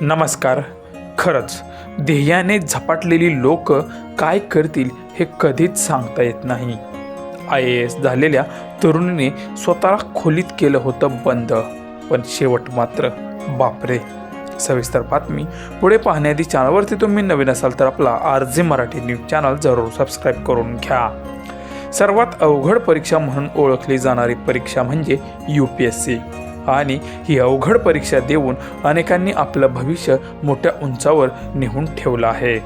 नमस्कार. खरंच ध्येयाने झपाटलेली लोक काय करतील हे कधीच सांगता येत नाही. आय ए एस झालेल्या तरुणीने स्वतःला खोलीत केलं होतं बंद. पण शेवट मात्र बापरे. सविस्तर बातमी पुढे पाहण्याआधी चॅनलवरती तुम्ही नवीन असाल तर आपला R J Marathi news channel जरूर सबस्क्राईब करून घ्या. सर्वात अवघड परीक्षा म्हणून ओळखली जाणारी परीक्षा म्हणजे यू पी एस सी. आणि ही अवघड परीक्षा देऊन अनेकांनी आपलं भविष्य मोठ्या उंचावर नेऊन ठेवलं आहे.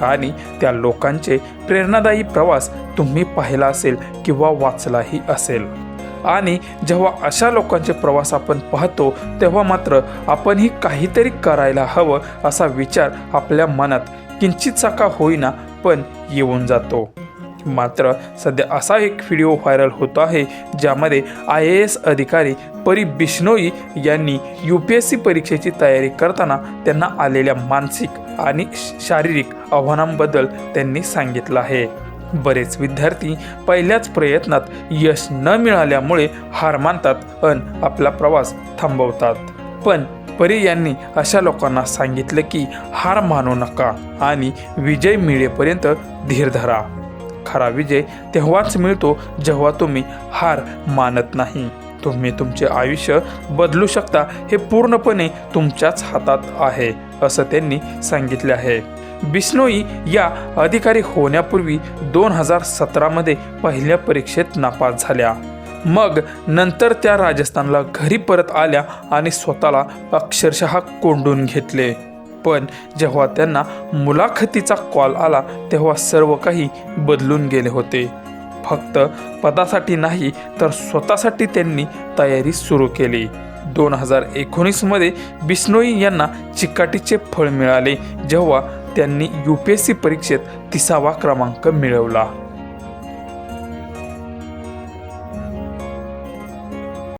आणि त्या लोकांचे प्रेरणादायी प्रवास तुम्ही पाहिला असेल किंवा वाचलाही असेल. आणि जेव्हा अशा लोकांचे प्रवास आपण पाहतो तेव्हा मात्र आपणही काहीतरी करायला हवं असा विचार आपल्या मनात किंचितसा का होईना पण येऊन जातो. मात्र सध्या असा एक व्हिडिओ व्हायरल होतो आहे ज्यामध्ये आय ए एस अधिकारी परी बिश्नोई यांनी यू पी एस सी परीक्षेची तयारी करताना त्यांना आलेल्या मानसिक आणि श- शारीरिक आव्हानांबद्दल त्यांनी सांगितलं आहे. बरेच विद्यार्थी पहिल्याच प्रयत्नात यश न मिळाल्यामुळे हार मानतात अन आपला प्रवास थांबवतात. पण परी यांनी अशा लोकांना सांगितलं की हार मानू नका आणि विजय मिळेपर्यंत धीर धरा. खरा विजय तेव्हाच मिळतो जेव्हा तुम्ही हार मानत नाही. तुम्ही तुमचे आयुष्य बदलू शकता हे पूर्णपणे तुमच्याच हातात आहे असं त्यांनी सांगितले आहे. बिस्नोई या अधिकारी होण्यापूर्वी दोन हजार सतरामध्ये पहिल्या परीक्षेत नापास झाल्या. मग नंतर त्या राजस्थानला घरी परत आल्या आणि स्वतःला अक्षरशः कोंडून घेतले. पण जेव्हा त्यांना मुलाखतीचा कॉल आला तेव्हा सर्व काही बदलून गेले होते. फक्त पदासाठी नाही तर स्वतःसाठी त्यांनी तयारी सुरू केली. दोन हजार एकोणीसमध्ये बिस्नोई यांना चिकाटीचे फळ मिळाले जेव्हा त्यांनी यू पी एस सी परीक्षेत तिसावा क्रमांक मिळवला.